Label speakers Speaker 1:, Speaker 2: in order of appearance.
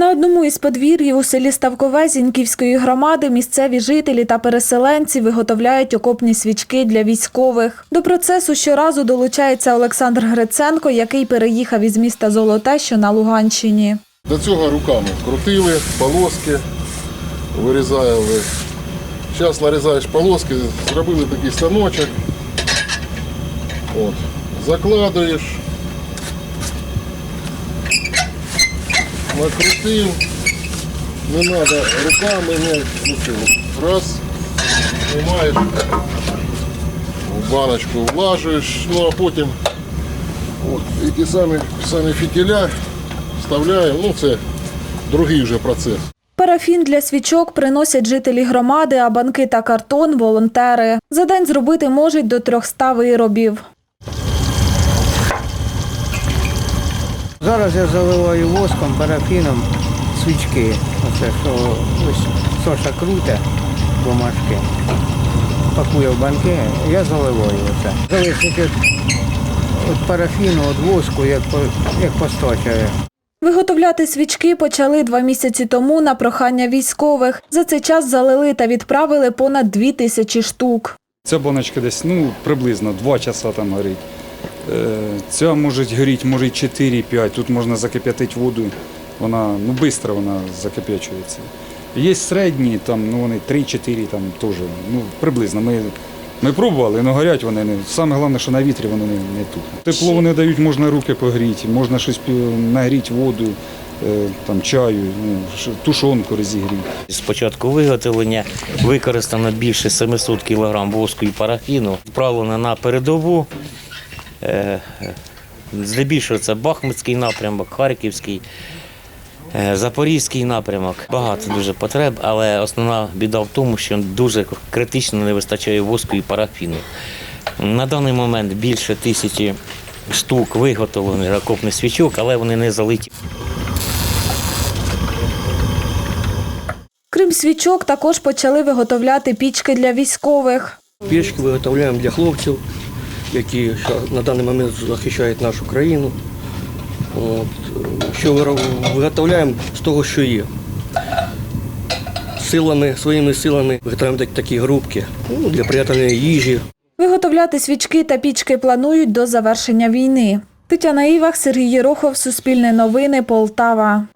Speaker 1: На одному із подвір'їв у селі Ставкове Зіньківської громади місцеві жителі та переселенці виготовляють окопні свічки для військових. До процесу щоразу долучається Олександр Гриценко, який переїхав із міста Золоте, що на Луганщині.
Speaker 2: До цього руками крутили, полоски вирізали. Зараз нарізаєш полоски, зробили такий станочок. От. Закладуєш. Накрутив. Не треба руками, не нічого. Раз, знімаєш, в баночку влажуєш, ну а потім от, і ті самі, самі фітіля вставляємо. Ну це другий вже процес.
Speaker 1: Парафін для свічок приносять жителі громади, а банки та картон – волонтери. За день зробити можуть до 300 виробів.
Speaker 3: Зараз я заливаю воском, парафіном свічки. Оце що ось Соша круте бумажки. Пакує в банки, я заливаю оце. Залишить від, парафіну, від воску, як, як постачає.
Speaker 1: Виготовляти свічки почали два місяці тому на прохання військових. За цей час залили та відправили понад дві тисячі штук.
Speaker 4: Ця баночка десь ну, приблизно 2 часа там горить. Е, Ця може горіти, може 4-5. Тут можна закип'ятити воду. Вона ну, швидко вона закип'ячується. Є середні, там, ну, вони 3-4 там теж. Ну, приблизно. Ми, ми пробували, але горять вони не. Саме головне, що на вітрі вони не, не тухнуть. Тепло вони дають, можна руки погріти, можна щось нагріти воду, е, там, чаю, ну, тушонку розігріти.
Speaker 5: З початку виготовлення використано більше 700 кг воску і парафіну. Відправлено на передову. Е, е, Здебільшого це Бахмутський напрямок, Харківський, е, Запорізький напрямок. Багато дуже потреб, але основна біда в тому, що дуже критично не вистачає воску і парафіну. На даний момент більше тисячі штук виготовлених окопних свічок, але вони не залиті.
Speaker 1: Крім свічок, також почали виготовляти пічки для військових.
Speaker 6: Пічки виготовляємо для хлопців, які на даний момент захищають нашу країну. От. Що виготовляємо з того, що є. Силами, своїми силами виготовляємо так- такі грубки ну, для приготовлення їжі.
Speaker 1: Виготовляти свічки та пічки планують до завершення війни. Тетяна Івах, Сергій Єрохов, Суспільне новини, Полтава.